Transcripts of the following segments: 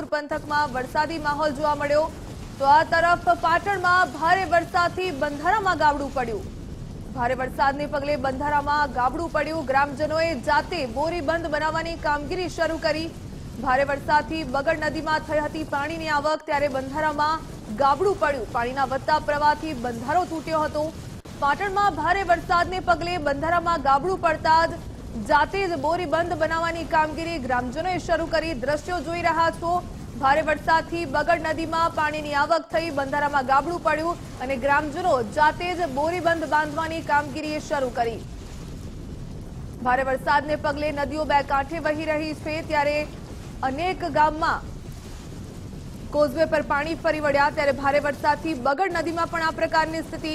રાધનપુર પંથકમાં વરસાદી માહોલ જોવા મળ્યો. તો આ તરફ પાટણમાં ભારે વરસાદથી બંધારામાં ગાબડું પડ્યું. ભારે વરસાદને પગલે બંધારામાં ગાબડું પડ્યું. ગ્રામજનોએ જાતે બોરી બંધ બનાવવાની કામગીરી શરૂ કરી. ભારે વરસાદથી બગડ નદીમાં થઈ હતી પાણીની આવક, ત્યારે બંધારામાં ગાબડું પડ્યું. પાણીના વધતા પ્રવાહથી બંધારો તૂટ્યો હતો. પાટણમાં ભારે વરસાદને પગલે બંધારામાં ગાબડું પડતા જ જાતે બોરી બંધ બનાવવાની કામગીરી ગ્રામજનોએ શરૂ કરી. દ્રશ્યો જોઈ રહ્યા છો. ભારે વરસાદથી બગડ નદીમાં પાણીની આવક થઈ, બંધારામાં ગાબડું પડ્યું અને ગ્રામજનો જાતે જ બોરી બંધ બાંધવાની કામગીરી શરૂ કરી. ભારે વરસાદને પગલે નદીઓ બે કાંઠે વહી રહી છે. ત્યારે અનેક ગામમાં કોઝવે પર પાણી ફરી વળ્યા. ત્યારે ભારે વરસાદથી બગડ નદીમાં પણ આ પ્રકારની સ્થિતિ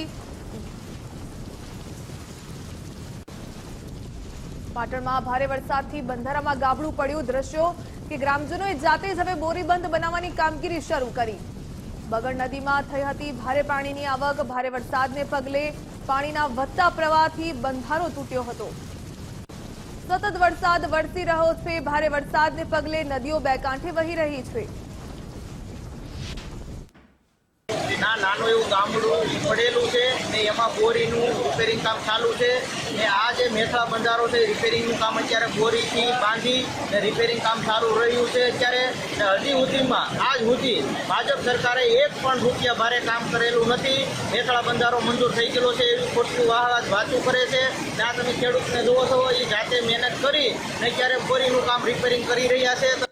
પાટણમાં ભારે વરસાદથી બંધારામાં ગાબડું પડ્યું દ્રશ્યો કે ગ્રામજનોએ જાતે જ હવે બોરીબંધ બનાવવાની કામગીરી શરૂ કરી. બગડ નદીમાં થઈ હતી ભારે પાણીની આવક. ભારે વરસાદને પગલે પાણીના વધતા પ્રવાહથી બંધારો તૂટ્યો હતો. સતત વરસાદ વરસી રહ્યો છે. ભારે વરસાદને પગલે નદીઓ બે કાંઠે વહી રહી છે. ના, નાનું એવું ગામડું પડેલું છે ને એમાં બોરીનું રિપેરિંગ કામ ચાલુ છે ને આ જે મેથળા બંધારો છે રિપેરિંગનું કામ અત્યારે બોરીથી બાંધી ને રિપેરિંગ કામ સારું રહ્યું છે અત્યારે. ને હજી સુધીમાં, આજ સુધી ભાજપ સરકારે એક પણ રૂપિયા ભારે કામ કરેલું નથી. મેથળા બંધારો મંજૂર થઈ ગયેલો છે એવી ખોટું વાહવાત વાતું કરે છે. ત્યાં તમે ખેડૂતને જુઓ છો, એ જાતે મહેનત કરી ને અત્યારે બોરીનું કામ રિપેરિંગ કરી રહ્યા છે.